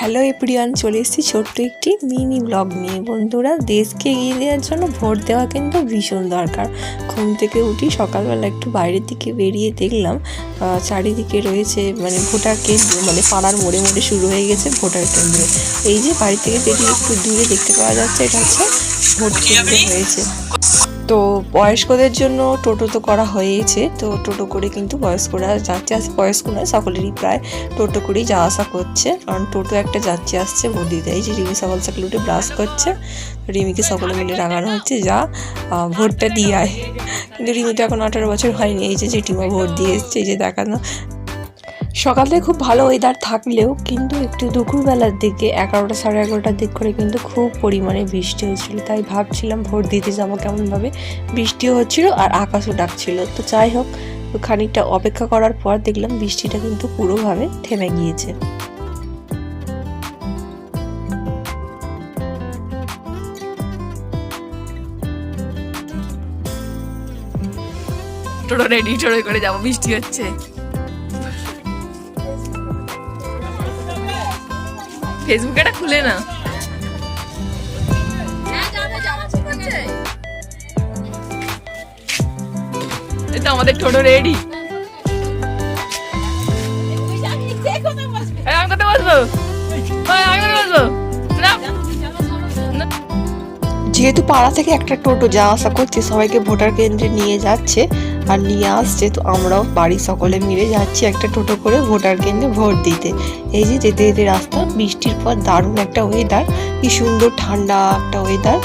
Hello এপ্রিয়ান চলে এসেছি ছোট্ট একটি মিনি ব্লগ নিয়ে। বন্ধুরা, দেশকে এগিয়ে দেওয়ার জন্য ভোট দেওয়া কিন্তু ভীষণ দরকার। ঘুম থেকে উঠি সকালবেলা একটু বাইরের দিকে বেরিয়ে দেখলাম চারিদিকে রয়েছে মানে ভোটার কেন্দ্র মানে পাড়ার মোড়ে মোড়ে শুরু হয়ে গেছে ভোটার কেন্দ্র। এই যে বাড়ি থেকে বেরিয়ে একটু দূরে দেখতে পাওয়া যাচ্ছে, এটা হচ্ছে ভোট কেন্দ্র হয়েছে। তো বয়স্কদের জন্য টোটো তো করা হয়েছে তো টোটো করে কিন্তু বয়স্করা যাচ্ছে আসছে বয়স্ক নয়, সকলেরই প্রায় টোটো করেই যাওয়া আসা করছে। কারণ টোটো একটা যাচ্ছে আসছে দিতে এই যে রিমি সকাল সকাল উঠে ব্রাশ করছে। রিমিকে সকলে মিলে রাগানো হচ্ছে, যা ভোটটা দিয়ে আয়। কিন্তু রিমি তো এখন আঠারো বছর হয়নি, এই যে জেঠিমা ভোট দিয়ে এসছে, এই যে দেখানো সকালে খুব ভালো ওয়েদার থাকলেও কিন্তু একটু দুপুরবেলার দিকে এগারোটা সাড়ে এগারোটার দিক করে কিন্তু খুব পরিমাণে বৃষ্টি হচ্ছিল তাই ভাবছিলাম ভোট দিতে যাব কেমনভাবে। বৃষ্টিও হচ্ছিল আর আকাশও ডাকছিল। তো যাই হোক, খানিকটা অপেক্ষা করার পর দেখলাম বৃষ্টিটা কিন্তু পুরোভাবে থেমে গিয়েছে। রেডি করে যাব, বৃষ্টি হচ্ছে। ফেসবুকে এটা খুলে না। এই তো আমাদের টোটো রেডি আমি কোথায় বসবো? আমি। না। যেহেতু পাড়া থেকে একটা টোটো যাওয়া আসা করছে সবাইকে ভোটার কেন্দ্রে নিয়ে যাচ্ছে আর নিয়ে আসছে তো আমরাও বাড়ি সকলে মিলে যাচ্ছি একটা টোটো করে ভোটার কেন্দ্রে ভোট দিতে। এই যে যেতে যেতে রাস্তা, বৃষ্টির পর দারুণ একটা ওয়েদার কি সুন্দর ঠান্ডা একটা ওয়েদার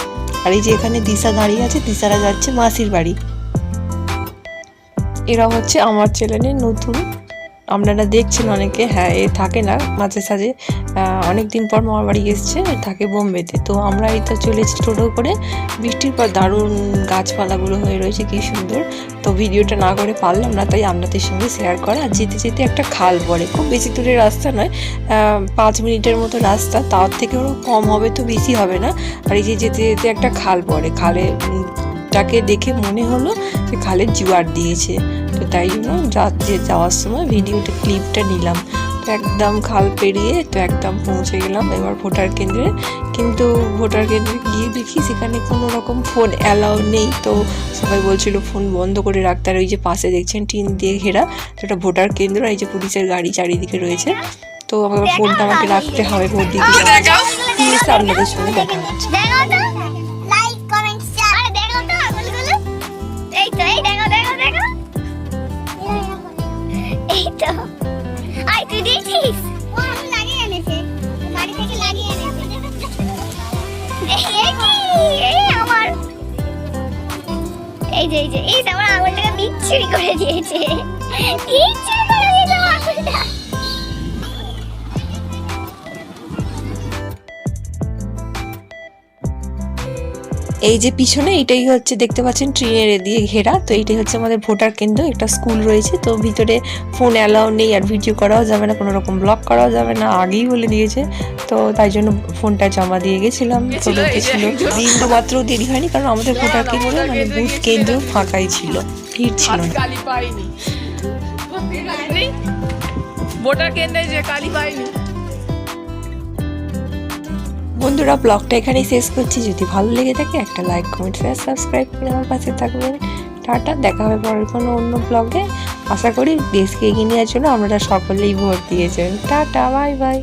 আর এই যে এখানে দিশা দাঁড়িয়ে আছে, দিশারা যাচ্ছে মাসির বাড়ি। এরা হচ্ছে আমার ছেলে নতুন আপনারা দেখছেন অনেকে হ্যাঁ এ থাকে না মাঝে সাঝে। অনেক দিন পর মামার বাড়ি এসছে, থাকে বোম্বেতে। তো আমরা এই তো চলেছি টোটো করে। বৃষ্টির পর দারুণ গাছপালাগুলো হয়ে রয়েছে, কি সুন্দর। তো ভিডিওটা না করে পারলাম না, তাই আপনাদের সঙ্গে শেয়ার করা। আর যেতে যেতে একটা খাল পড়ে, খুব বেশি দূরের রাস্তা নয় পাঁচ মিনিটের মতো রাস্তা। তার থেকেও কম হবে তো বেশি হবে না। আর এই যে যেতে যেতে একটা খাল পড়ে, খালে টাকে দেখে মনে হলো যে খালের জোয়ার দিয়েছে। তো তাই জন্য রাত্রে যাওয়ার সময় ভিডিওটা ক্লিপটা নিলাম। তো একদম খাল পেরিয়ে তো একদম পৌঁছে গেলাম এবার ভোটার কেন্দ্রে। কিন্তু ভোটার কেন্দ্রে গিয়ে দেখি সেখানে কোনো রকম ফোন অ্যালাউ নেই। তো সবাই বলছিল ফোন বন্ধ করে রাখতে আর ওই যে পাশে দেখছেন টিন দিয়ে ঘেরা। তো এটা ভোটার কেন্দ্র এই যে পুলিশের গাড়ি চারিদিকে রয়েছে। তো আমার ফোনটা আমাকে রাখতে হবে ভোট দিতে। আপনাদের সঙ্গে দেখা হচ্ছে। এই যে এই যে এই আমার আঙুলটাকে বিচ্ছিরি করে দিয়েছে এই যে পিছনে এটাই হচ্ছে দেখতে পাচ্ছেন ট্রেনের দিয়ে ঘেরা। তো এটাই হচ্ছে আমাদের ভোটার কেন্দ্র একটা স্কুল রয়েছে। তো ভিতরে ফোন অ্যালাউ নেই আর ভিডিও করাও যাবে না কোনো রকম ব্লগ করাও যাবে না আগেই বলে দিয়েছে। তো তাই জন্য ফোনটা জমা দিয়ে গেছিলাম। তো যে ছিল। বিন্দু মাত্র দেরি হয়নি কারণ আমাদের ভোটার কেন্দ্র মানে বুথ কেন্দ্র ফাঁকাই ছিল ভিড় ছিল না? ভোটার কেন্দ্রে যে কালি পাইনি। বন্ধুরা, ব্লগটা এখানেই শেষ করছি। যদি ভালো লেগে থাকে, একটা লাইক কমেন্ট শেয়ার সাবস্ক্রাইব করে আমার পাশে থাকবেন। টাটা, দেখা হবে পরের কোনো অন্য ব্লগে আশা করি, দেশকে এগিয়ে নেওয়ার জন্য আপনারা সকলেই ভোট দিয়েছেন। Tata bye bye